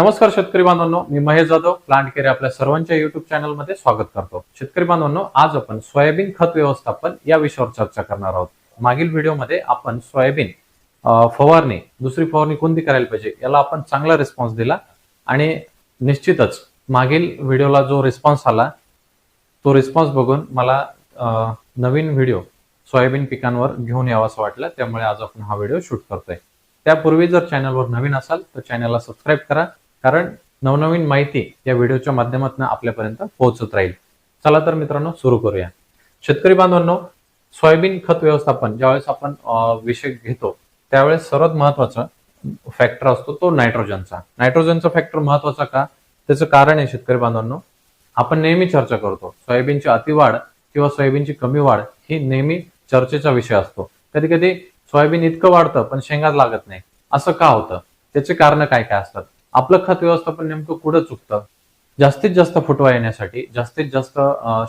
नमस्कार शेतकरी बांधवांनो मी महेश जाधव प्लांट केअर आपल्या सर्वांच्या युट्यूब चॅनलमध्ये स्वागत करतो. शेतकरी बांधवांनो आज आपण सोयाबीन खत व्यवस्थापन या विषयावर चर्चा करणार आहोत. मागील व्हिडिओमध्ये आपण सोयाबीन फवारणी दुसरी फवारणी कोणती करायला पाहिजे याला आपण चांगला रिस्पॉन्स दिला आणि निश्चितच मागील व्हिडिओला जो रिस्पॉन्स आला तो रिस्पॉन्स बघून मला नवीन व्हिडिओ सोयाबीन पिकांवर घेऊन यावासा वाटलं त्यामुळे आज आपण हा व्हिडिओ शूट करतोय. त्यापूर्वी जर चॅनलवर नवीन असाल तर चॅनलला सबस्क्राईब करा. कारण नवनवीन माहिती या व्हिडिओच्या माध्यमातून आपल्यापर्यंत पोहोचत राहील. चला तर मित्रांनो सुरू करूया. शेतकरी बांधवांनो सोयाबीन खत व्यवस्थापन ज्यावेळेस आपण विषय घेतो त्यावेळेस सर्वात महत्त्वाचा फॅक्टर असतो तो नायट्रोजनचा नायट्रोजनचा फॅक्टर महत्त्वाचा का? त्याचं कारण आहे शेतकरी बांधवांनो आपण नेहमी चर्चा करतो सोयाबीनची अतिवाढ किंवा सोयाबीनची कमी वाढ ही नेहमी चर्चेचा विषय असतो. कधी कधी सोयाबीन इतकं वाढतं पण शेंगा लागत नाही. असं का होतं? त्याचे कारण काय काय असतात? आपलं खत व्यवस्थापन नेमकं कुठं चुकतं? जास्तीत जास्त फुटवा येण्यासाठी जास्तीत जास्त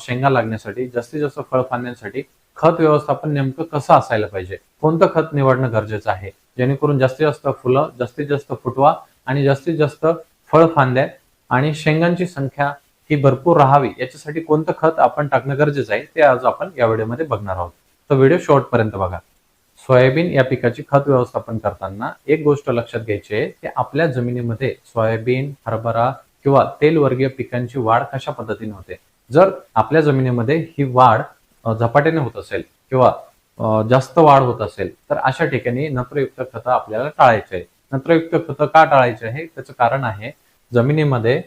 शेंगा लागण्यासाठी जास्तीत जास्त फळ फांदण्यासाठी खत व्यवस्थापन नेमकं कसं असायला पाहिजे? कोणतं खत निवडणं गरजेचं आहे? जेणेकरून जास्तीत जास्त फुलं जास्तीत जास्त फुटवा आणि जास्तीत जास्त फळ फांद्या आणि शेंगांची संख्या ही भरपूर राहावी याच्यासाठी कोणतं खत आपण टाकणं गरजेचं आहे ते आज आपण या व्हिडिओमध्ये बघणार आहोत. तर व्हिडिओ शेवटपर्यंत बघा. सोयाबीन या पिकाची खत व्यवस्थापन करताना एक गोष्ट लक्षात घ्यायची आहे की आपल्या जमिनीमध्ये सोयाबीन हरभरा किंवा तेलवर्गीय पिकांची वाढ कशा पद्धतीने होते? जर आपल्या जमिनीमध्ये ही वाढ झपाट्याने होत असेल किंवा जास्त वाढ होत असेल तर अशा ठिकाणी नत्रयुक्त खतं आपल्याला टाळायचे आहे. नत्रयुक्त खतं का टाळायचे आहे? त्याचं कारण आहे जमिनीमध्ये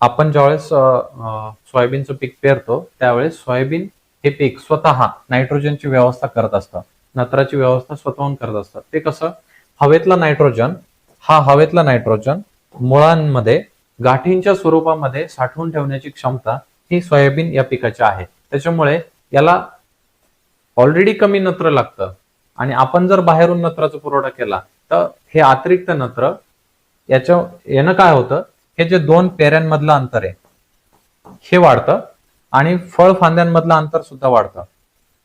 आपण ज्यावेळेस सोयाबीनचं पीक पेरतो त्यावेळेस सोयाबीन हे पीक स्वतः नायट्रोजनची व्यवस्था करत असतं. नत्राची व्यवस्था स्वतःहून करत असतं. ते कसं? हवेतला नायट्रोजन हा हवेतला नायट्रोजन मुळांमध्ये गाठींच्या स्वरूपामध्ये साठवून ठेवण्याची क्षमता ही सोयाबीन या पिकाची आहे. त्याच्यामुळे याला ऑलरेडी कमी नत्र लागतं. आणि आपण जर बाहेरून नत्राचा पुरवठा केला तर हे अतिरिक्त नत्र याच्या यानं काय होतं? हे जे दोन पेऱ्यांमधलं अंतर आहे हे वाढतं. आणि फळ फांद्यांमधलं अंतर सुद्धा वाढतं.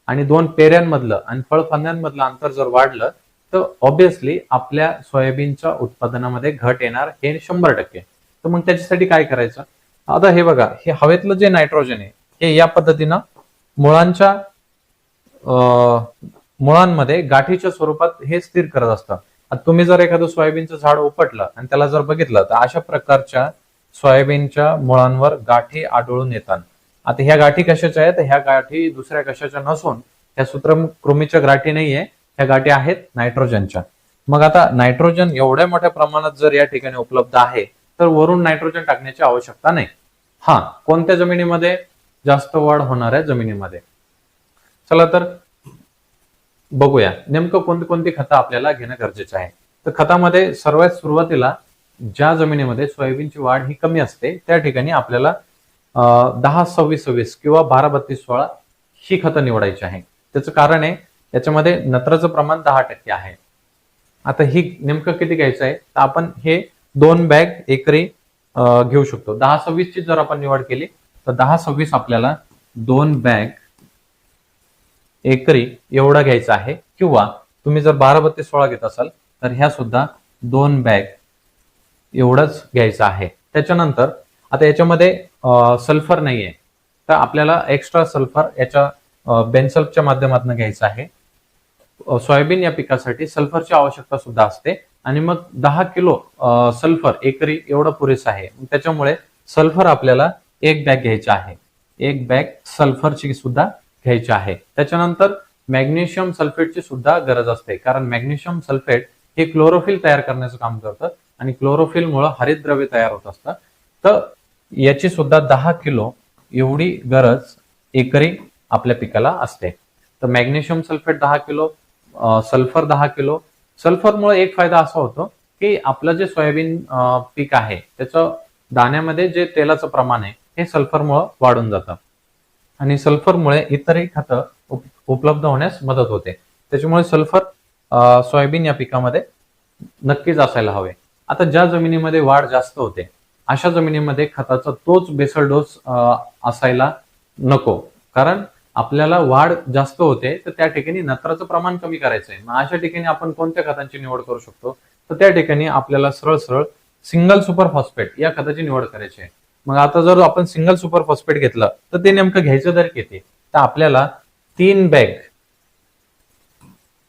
आणि दोन पेऱ्यांमधलं आणि फळ फांद्यांमधलं अंतर जर वाढलं तर ऑब्विसली आपल्या सोयाबीनच्या उत्पादनामध्ये घट येणार हे शंभर टक्के. तर मग त्याच्यासाठी काय करायचं? आता हे बघा हे हवेतलं जे नायट्रोजन आहे हे या पद्धतीनं मुळांच्या अं, मुळांमध्ये गाठीच्या स्वरूपात हे स्थिर करत असतं. आता तुम्ही जर एखादं सोयाबीनचं झाड उपटलं आणि त्याला जर बघितलं तर अशा प्रकारच्या सोयाबीनच्या मुळांवर गाठी आढळून येतात. आता ह्या गाठी कशाच्या आहेत? ह्या गाठी दुसऱ्या कशाच्या नसून ह्या सूत्रकृमीच्या गाठी नाहीये. ह्या गाठी आहेत नायट्रोजनच्या. मग आता नायट्रोजन एवढ्या मोठ्या प्रमाणात जर या ठिकाणी उपलब्ध आहे तर वरून नायट्रोजन टाकण्याची आवश्यकता नाही. हा कोणत्या जमिनीमध्ये? जास्त वाढ होणाऱ्या जमिनीमध्ये. चला तर बघूया. नेमकं कोणती कोणती खतं आपल्याला घेणं गरजेचं आहे? तर खतामध्ये सर्वात सुरुवातीला ज्या जमिनीमध्ये सोयाबीनची वाढ ही कमी असते त्या ठिकाणी आपल्याला दहा सव्वीस सव्वीस किंवा बारा बत्तीस सोळा ही खतं निवडायची आहे त्याचं कारण आहे याच्यामध्ये नत्राचं प्रमाण दहा टक्के आहे. आता ही नेमकं किती घ्यायचं आहे? तर आपण हे दोन बॅग एकरी घेऊ शकतो. दहा सव्वीस ची जर आपण निवड केली तर दहा सव्वीस आपल्याला दोन बॅग एकरी एवढा घ्यायचा आहे. किंवा तुम्ही जर बारा बत्तीस सोळा घेत असाल तर ह्या सुद्धा दोन बॅग एवढंच घ्यायचं आहे. त्याच्यानंतर आता याच्यामध्ये सल्फर नाहीये. तर आपल्याला एक्स्ट्रा सल्फर याच्या बेन्सल्फच्या माध्यमातून घ्यायचं आहे. सोयाबीन या पिकासाठी सल्फरची आवश्यकता सुद्धा असते. आणि मग दहा किलो सल्फर एकरी एवढं पुरेसं आहे. त्याच्यामुळे सल्फर आपल्याला एक बॅग घ्यायची आहे. एक बॅग सल्फरची सुद्धा घ्यायची आहे. त्याच्यानंतर मॅग्नेशियम सल्फेटची सुद्धा गरज असते. कारण मॅग्नेशियम सल्फेट हे क्लोरोफिल तयार करण्याचं काम करतं. आणि क्लोरोफिल मुळे हरितद्रव्य तयार होत असतं. तर याची सुद्धा दहा किलो एवढी गरज एकरी आपल्या पिकाला असते. तर मॅग्नेशियम सल्फेट दहा किलो सल्फर दहा किलो. सल्फरमुळे एक फायदा असा होतो की आपलं जे सोयाबीन पीक आहे त्याचं दाण्यामध्ये जे तेलाचं प्रमाण आहे हे सल्फरमुळे वाढून जातं. आणि सल्फरमुळे इतरही खतं उप- उपलब्ध होण्यास मदत होते. त्याच्यामुळे सल्फर सोयाबीन या पिकामध्ये नक्कीच असायला हवे. आता ज्या जमिनीमध्ये वाढ जास्त होते अशा जमिनीमध्ये खताचा तोच बेसल डोस असायला नको. कारण आपल्याला वाढ जास्त होते तर त्या ठिकाणी नत्राचं प्रमाण कमी करायचं आहे मग अशा ठिकाणी आपण कोणत्या खतांची निवड करू शकतो? तर त्या ठिकाणी आपल्याला सरळ सरळ सिंगल सुपर फॉस्फेट या खताची निवड करायची आहे. मग आता जर आपण सिंगल सुपर फॉस्फेट घेतलं तर ते नेमकं घ्यायचं दर किती? तर आपल्याला तीन बॅग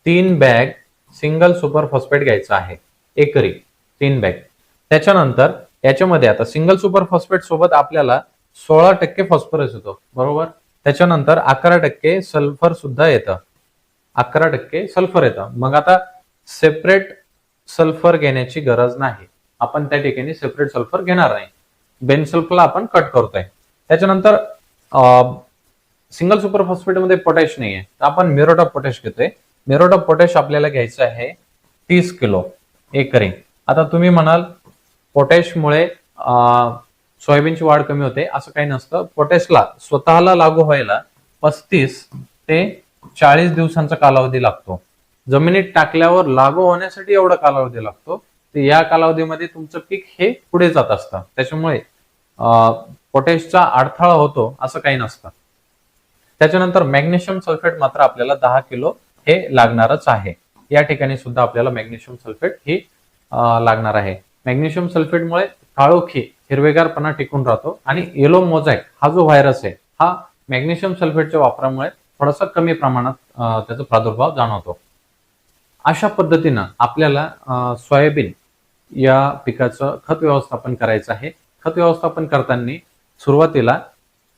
तीन बॅग सिंगल सुपर फॉस्फेट घ्यायचं आहे. एकरी तीन बॅग. त्याच्यानंतर याच्यामध्ये आता सिंगल सुपर फॉस्फेट सोबत आपल्याला सोळा टक्के फॉस्फरस येतो. बरोबर? त्याच्यानंतर अकरा टक्के सल्फर सुद्धा येतं. अकरा टक्के सल्फर येतं. मग आता सेपरेट सल्फर घेण्याची गरज नाही. आपण त्या ठिकाणी सेपरेट सल्फर घेणार नाही. बेन सल्फरला आपण कट करतोय. त्याच्यानंतर सिंगल सुपर फॉस्फेटमध्ये पोटॅश नाही आहे तर आपण मिरोट ऑफ पोटॅश घेतोय. मिरोट ऑफ पोटॅश आपल्याला घ्यायचं आहे तीस किलो एकरी. आता तुम्ही म्हणाल पोटॅशमुळे सोयाबीनची वाढ कमी होते असं काही नसतं. पोटॅशला स्वतःला लागू व्हायला पस्तीस ते चाळीस दिवसांचा कालावधी लागतो. जमिनीत टाकल्यावर लागू होण्यासाठी एवढा कालावधी लागतो. तर या कालावधीमध्ये तुमचं पीक हे पुढे जात असतं. त्याच्यामुळे पोटॅशचा अडथळा होतो असं काही नसतं. त्याच्यानंतर मॅग्नेशियम सल्फेट मात्र आपल्याला दहा किलो हे लागणारच आहे. या ठिकाणी सुद्धा आपल्याला मॅग्नेशियम सल्फेट ही लागणार आहे. मॅग्नेशियम सल्फेटमुळे काळोखी हिरवेगारपणा टिकून राहतो आणि येलो मोझॅक हा जो व्हायरस आहे हा मॅग्नेशियम सल्फेटच्या वापरामुळे थोडासा कमी प्रमाणात त्याचा प्रादुर्भाव जाणवतो. अशा पद्धतीनं आपल्याला सोयाबीन या पिकाचं खत व्यवस्थापन करायचं आहे. खत व्यवस्थापन करताना सुरुवातीला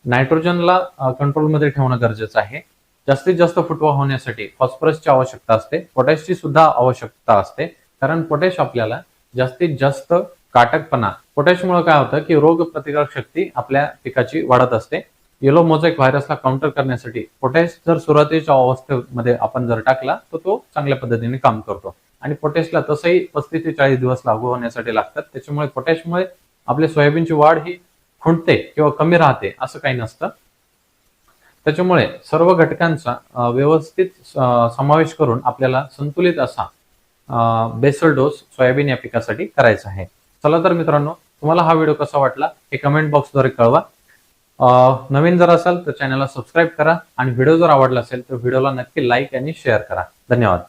नायट्रोजनला कंट्रोलमध्ये ठेवणं गरजेचं आहे. जास्तीत जास्त फुटवा होण्यासाठी फॉस्फरसची आवश्यकता असते. पोटॅशची सुद्धा आवश्यकता असते. कारण पोटॅश आपल्याला जास्तीत जास्त काटकपणा. पोटॅशमुळे काय होतं की रोग प्रतिकारक शक्ती आपल्या पिकाची वाढत असते. येलो मोझॅक व्हायरसला काउंटर करण्यासाठी पोटॅश जर सुरुवातीच्या अवस्थेमध्ये आपण जर टाकला तर तो चांगल्या पद्धतीने काम करतो. आणि पोटॅशला तसंही पस्तीस ते चाळीस दिवस लागू होण्यासाठी लागतात. त्याच्यामुळे पोटॅशमुळे आपल्या सोयाबीनची वाढ ही खुंटते किंवा कमी राहते असं काही नसतं. त्याच्यामुळे सर्व घटकांचा व्यवस्थित समावेश करून आपल्याला संतुलित असा बेसल डोस सोयाबीन या पिकासाठी करायचा आहे. चला तर मित्रांनो तुम्हाला हा व्हिडिओ कसा वाटला हे कमेंट बॉक्सद्वारे कळवा. नवीन जर असाल तर चॅनलला सबस्क्राईब करा आणि व्हिडिओ जर आवडला असेल तर व्हिडिओला नक्की लाईक आणि शेअर करा. धन्यवाद.